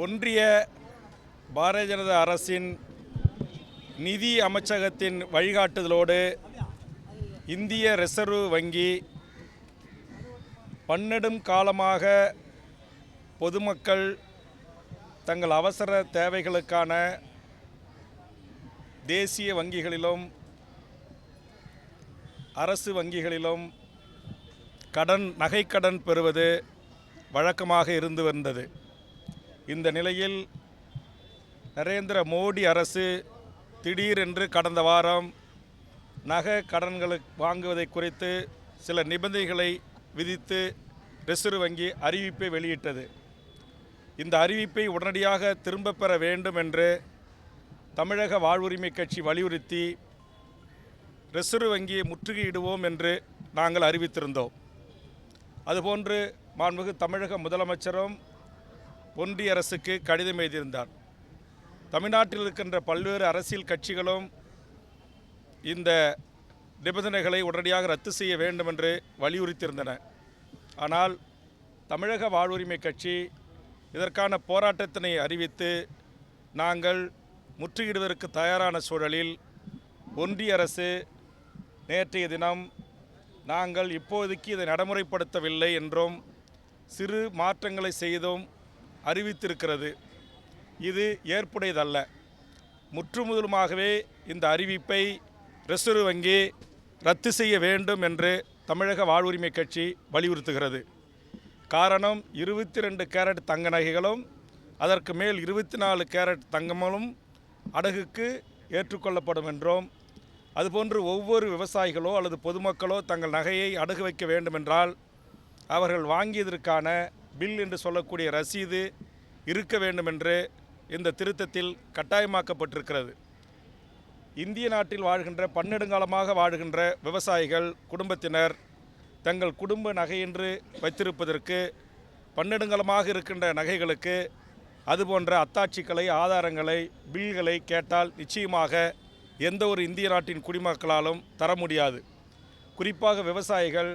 ஒன்றிய பாரதிய ஜனதா அரசின் நிதி அமைச்சகத்தின் வழிகாட்டுதலோடு இந்திய ரிசர்வ் வங்கி பன்னெடும் காலமாக பொதுமக்கள் தங்கள் அவசர தேவைகளுக்கான தேசிய வங்கிகளிலும் அரசு வங்கிகளிலும் கடன் நகைக்கடன் பெறுவது வழக்கமாக இருந்து வந்தது. இந்த நிலையில் நரேந்திர மோடி அரசு திடீரென்று கடந்த வாரம் நகை கடன்களை வாங்குவதை குறித்து சில நிபந்தனைகளை விதித்து ரிசர்வ் வங்கி அறிவிப்பை வெளியிட்டது. இந்த அறிவிப்பை உடனடியாக திரும்ப பெற வேண்டும் என்று தமிழக வாழ்வுரிமை கட்சி வலியுறுத்தி ரிசர்வ் வங்கியை முற்றுகையிடுவோம் என்று நாங்கள் அறிவித்திருந்தோம். அதுபோன்று மாண்புமிகு தமிழக முதலமைச்சரும் ஒன்றிய அரசுக்கு கடிதம் எழுதியிருந்தார். தமிழ்நாட்டில் இருக்கின்ற பல்வேறு அரசியல் கட்சிகளும் இந்த நிபந்தனைகளை உடனடியாக ரத்து செய்ய வேண்டும் என்று வலியுறுத்தியிருந்தன. ஆனால் தமிழக வாழ்வுரிமை கட்சி இதற்கான போராட்டத்தினை அறிவித்து நாங்கள் முற்றுகிடுவதற்கு தயாரான சூழலில் ஒன்றிய அரசு நேற்றைய தினம் நாங்கள் இப்போதைக்கு இதை நடைமுறைப்படுத்தவில்லை என்றும் சிறு மாற்றங்களை செய்தும் அறிவித்திருக்கிறது. இது ஏற்புடையதல்ல. முற்றுமுதலுமாகவே இந்த அறிவிப்பை ரிசர்வ் வங்கி ரத்து செய்ய வேண்டும் என்று தமிழக வாழ்வுரிமை கட்சி வலியுறுத்துகிறது. காரணம் இருபத்தி ரெண்டு கேரட் தங்க நகைகளும் அதற்கு மேல் இருபத்தி நாலு கேரட் தங்கமும் அடகுக்கு ஏற்றுக்கொள்ளப்படும் என்றும் அதுபோன்று ஒவ்வொரு விவசாயிகளோ அல்லது பொதுமக்களோ தங்கள் நகையை அடகு வைக்க வேண்டுமென்றால் அவர்கள் வாங்கியதற்கான பில் என்று சொல்லக்கூடிய ரசீது இருக்க வேண்டும் என்று இந்த திருத்தத்தில் கட்டாயமாக்கப்பட்டிருக்கிறது. இந்திய நாட்டில் வாழ்கின்ற பன்னெடுங்காலமாக வாழ்கின்ற விவசாயிகள் குடும்பத்தினர் தங்கள் குடும்ப நகையென்று வைத்திருப்பதற்கு பன்னெடுங்காலமாக இருக்கின்ற நகைகளுக்கு அதுபோன்ற அத்தாட்சிகளை ஆதாரங்களை பில்களை கேட்டால் நிச்சயமாக எந்த ஒரு இந்திய நாட்டின் குடிமக்களாலும் தர முடியாது. குறிப்பாக விவசாயிகள்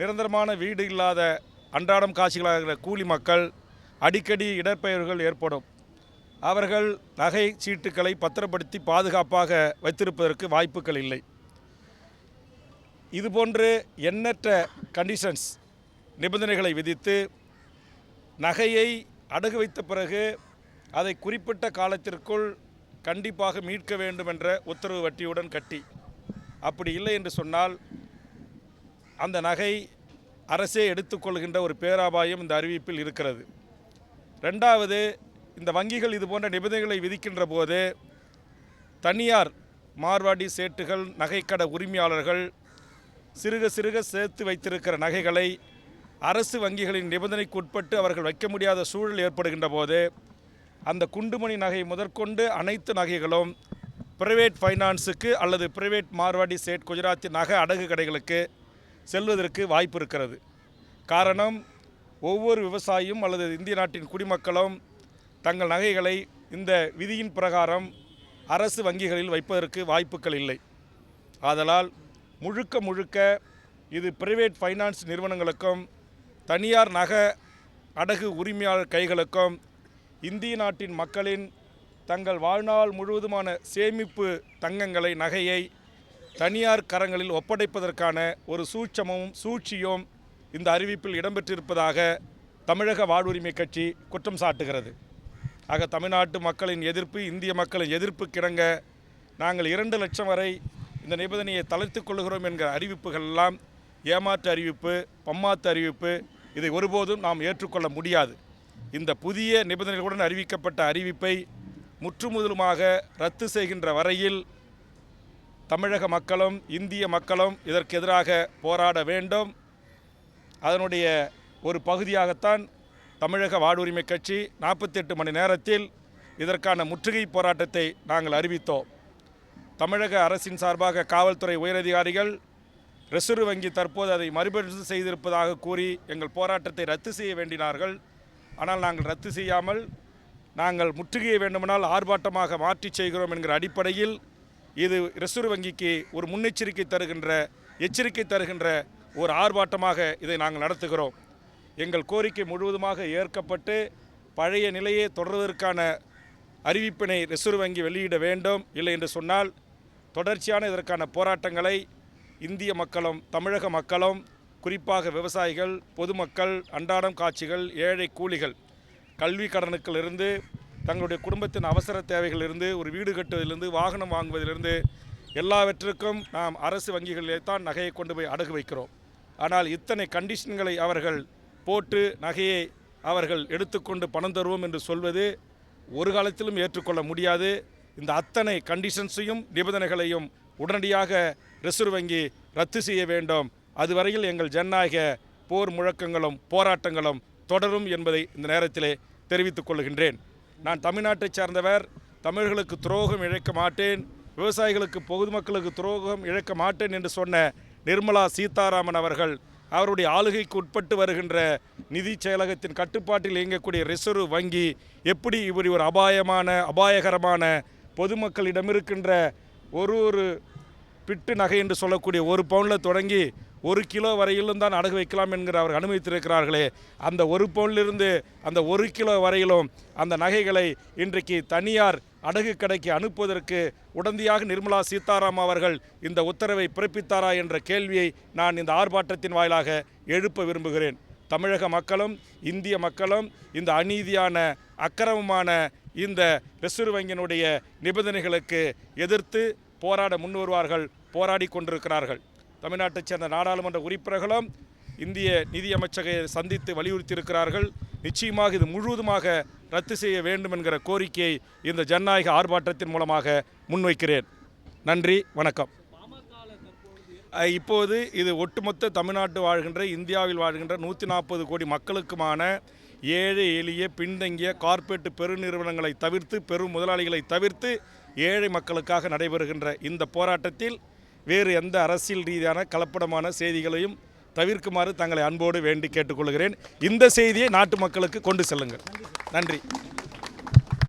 நிரந்தரமான வீடு இல்லாத அன்றாடம் காட்சிகளாகிற கூலி மக்கள் அடிக்கடி இடர்பெயர்கள் ஏற்படும். அவர்கள் நகை சீட்டுகளை பத்திரப்படுத்தி பாதுகாப்பாக வைத்திருப்பதற்கு வாய்ப்புகள் இல்லை. இதுபோன்று எண்ணற்ற கண்டிஷன்ஸ் நிபந்தனைகளை விதித்து நகையை அடகு வைத்த பிறகு அதை குறிப்பிட்ட காலத்திற்குள் கண்டிப்பாக மீட்க வேண்டும் என்ற உத்தரவு வட்டியுடன் கட்டி. அப்படி இல்லை என்று சொன்னால் அந்த நகை அரசே எடுத்துக்கொள்கின்ற ஒரு பேராபாயம் இந்த அறிவிப்பில் இருக்கிறது. ரெண்டாவது இந்த வங்கிகள் இது போன்ற நிபந்தனைகளை விதிக்கின்ற போது தனியார் மார்வாடி சேட்டுகள் நகைக்கடை உரிமையாளர்கள் சிறுக சிறுக சேர்த்து வைத்திருக்கிற நகைகளை அரசு வங்கிகளின் நிபந்தனைக்கு உட்பட்டு அவர்கள் வைக்க முடியாத சூழல் ஏற்படுகின்ற போது அந்த குண்டுமணி நகை முதற்கொண்டு அனைத்து நகைகளும் பிரைவேட் ஃபைனான்ஸுக்கு அல்லது பிரைவேட் மார்வாடி சேட் குஜராத்தி நகை அடகு கடைகளுக்கு செல்வதற்கு வாய்ப்பு இருக்கிறது. காரணம் ஒவ்வொரு விவசாயியும் அல்லது இந்திய நாட்டின் குடிமக்களும் தங்கள் நகைகளை இந்த விதியின் பிரகாரம் அரசு வங்கிகளில் வைப்பதற்கு வாய்ப்புகள் இல்லை. ஆதலால் முழுக்க முழுக்க இது பிரைவேட் ஃபைனான்ஸ் நிறுவனங்களுக்கும் தனியார் நக அடகு உரிமையாளர் கைகளுக்கும் இந்திய நாட்டின் மக்களின் தங்கள் வாழ்நாள் முழுவதுமான சேமிப்பு தங்கங்களை நகையை தனியார் கரங்களில் ஒப்படைப்பதற்கான ஒரு சூட்சமும் சூழ்ச்சியும் இந்த அறிவிப்பில் இடம்பெற்றிருப்பதாக தமிழக வாழ்வுரிமை கட்சி குற்றம் சாட்டுகிறது. ஆக தமிழ்நாட்டு மக்களின் எதிர்ப்பு இந்திய மக்களின் எதிர்ப்பு கிடங்க நாங்கள் இரண்டு லட்சம் வரை இந்த நிபந்தனையை தளர்த்து கொள்கிறோம் என்கிற அறிவிப்புகள் எல்லாம் ஏமாற்று அறிவிப்பு பம்மாத்து அறிவிப்பு இதை ஒருபோதும் நாம் ஏற்றுக்கொள்ள முடியாது. இந்த புதிய நிபந்தனைகளுடன் அறிவிக்கப்பட்ட அறிவிப்பை முற்றுமுதலுமாக ரத்து செய்கின்ற வரையில் தமிழக மக்களும் இந்திய மக்களும் இதற்கு எதிராக போராட வேண்டும். அதனுடைய ஒரு பகுதியாகத்தான் தமிழக வாடுரிமை கட்சி நாற்பத்தெட்டு மணி நேரத்தில் இதற்கான முற்றுகை போராட்டத்தை நாங்கள் அறிவித்தோம். தமிழக அரசின் சார்பாக காவல்துறை உயரதிகாரிகள் ரிசர்வ் வங்கி தற்போது அதை மறுபரிசு செய்திருப்பதாக கூறி எங்கள் போராட்டத்தை ரத்து செய்ய வேண்டினார்கள். ஆனால் நாங்கள் ரத்து செய்யாமல் நாங்கள் முற்றுகையை வேண்டுமானால் ஆர்ப்பாட்டமாக மாற்றி செய்கிறோம் என்கிற அடிப்படையில் இது ரிசர்வ் வங்கிக்கு ஒரு முன்னெச்சரிக்கை தருகின்ற எச்சரிக்கை தருகின்ற ஒரு ஆர்ப்பாட்டமாக இதை நாங்கள் நடத்துகிறோம். எங்கள் கோரிக்கை முழுவதுமாக ஏற்கப்பட்டு பழைய நிலையை தொடர்வதற்கான அறிவிப்பினை ரிசர்வ் வங்கி வெளியிட வேண்டும். இல்லை என்று சொன்னால் தொடர்ச்சியான இதற்கான போராட்டங்களை இந்திய மக்களும் தமிழக மக்களும் குறிப்பாக விவசாயிகள் பொதுமக்கள் அன்றாடம் காட்சிகள் ஏழை கூலிகள் கல்வி கடனுக்கிலிருந்து தங்களுடைய குடும்பத்தின் அவசர தேவைகளிலிருந்து ஒரு வீடு கட்டுவதிலிருந்து வாகனம் வாங்குவதிலிருந்து எல்லாவற்றுக்கும் நாம் அரசு வங்கிகளிலே தான் நகையை கொண்டு போய் அடகு வைக்கிறோம். ஆனால் இத்தனை கண்டிஷன்களை அவர்கள் போட்டு நகையை அவர்கள் எடுத்துக்கொண்டு பணம் தருவோம் என்று சொல்வது ஒரு காலத்திலும் ஏற்றுக்கொள்ள முடியாது. இந்த அத்தனை கண்டிஷன்ஸையும் நிபந்தனைகளையும் உடனடியாக ரிசர்வ் வங்கி ரத்து செய்ய வேண்டும். அதுவரையில் எங்கள் ஜனநாயக போர் முழக்கங்களும் போராட்டங்களும் தொடரும் என்பதை இந்த நேரத்திலே தெரிவித்துக் கொள்கின்றேன். நான் தமிழ்நாட்டைச் சார்ந்தவர். தமிழர்களுக்கு துரோகம் இழைக்க மாட்டேன். விவசாயிகளுக்கு பொதுமக்களுக்கு துரோகம் இழைக்க மாட்டேன் என்று சொன்ன நிர்மலா சீதாராமன் அவர்கள் அவருடைய ஆளுகைக்கு உட்பட்டு வருகின்ற நிதி செயலகத்தின் கட்டுப்பாட்டில் இயங்கக்கூடிய ரிசர்வ் வங்கி எப்படி இப்படி ஒரு அபாயமான அபாயகரமான பொதுமக்களிடம் இருக்கின்ற ஒரு ஒரு பிட்டு நகை என்று சொல்லக்கூடிய ஒரு பவுனில் தொடங்கி ஒரு கிலோ வரையிலும் தான் அடகு வைக்கலாம் என்கிற அவர் அனுமதித்திருக்கிறார்களே. அந்த ஒரு பவுனிலிருந்து அந்த ஒரு கிலோ வரையிலும் அந்த நகைகளை இன்றைக்கு தனியார் அடகு கடைக்கு அனுப்புவதற்கு உடந்தையாக நிர்மலா சீதாராம் அவர்கள் இந்த உத்தரவை பிறப்பித்தாரா என்ற கேள்வியை நான் இந்த ஆர்ப்பாட்டத்தின் வாயிலாக எழுப்ப விரும்புகிறேன். தமிழக மக்களும் இந்திய மக்களும் இந்த அநீதியான அக்கிரமமான இந்த ரிசர்வ் வங்கியினுடைய நிபந்தனைகளுக்கு எதிர்த்து போராட முன்வருவார்கள் போராடி கொண்டிருக்கிறார்கள். தமிழ்நாட்டைச் சேர்ந்த நாடாளுமன்ற உறுப்பினர்களும் இந்திய நிதியமைச்சகை சந்தித்து வலியுறுத்தியிருக்கிறார்கள். நிச்சயமாக இது முழுவதுமாக ரத்து செய்ய வேண்டும் என்கிற கோரிக்கையை இந்த ஜனநாயக ஆர்ப்பாட்டத்தின் மூலமாக முன்வைக்கிறேன். நன்றி வணக்கம். இப்போது இது ஒட்டுமொத்த தமிழ்நாட்டு வாழ்கின்ற இந்தியாவில் வாழ்கின்ற நூற்றி நாற்பது கோடி மக்களுக்குமான ஏழை எளிய பின்தங்கிய கார்ப்பரேட் பெருநிறுவனங்களை தவிர்த்து பெரும் முதலாளிகளை தவிர்த்து ஏழை மக்களுக்காக நடைபெறுகின்ற இந்த போராட்டத்தில் வேறு எந்த அரசியல் ரீதியான கலப்படமான செய்திகளையும் தவிர்க்குமாறு தங்களை அன்போடு வேண்டி கேட்டுக்கொள்கிறேன். இந்த செய்தியை நாட்டு மக்களுக்கு கொண்டு செல்லுங்கள். நன்றி.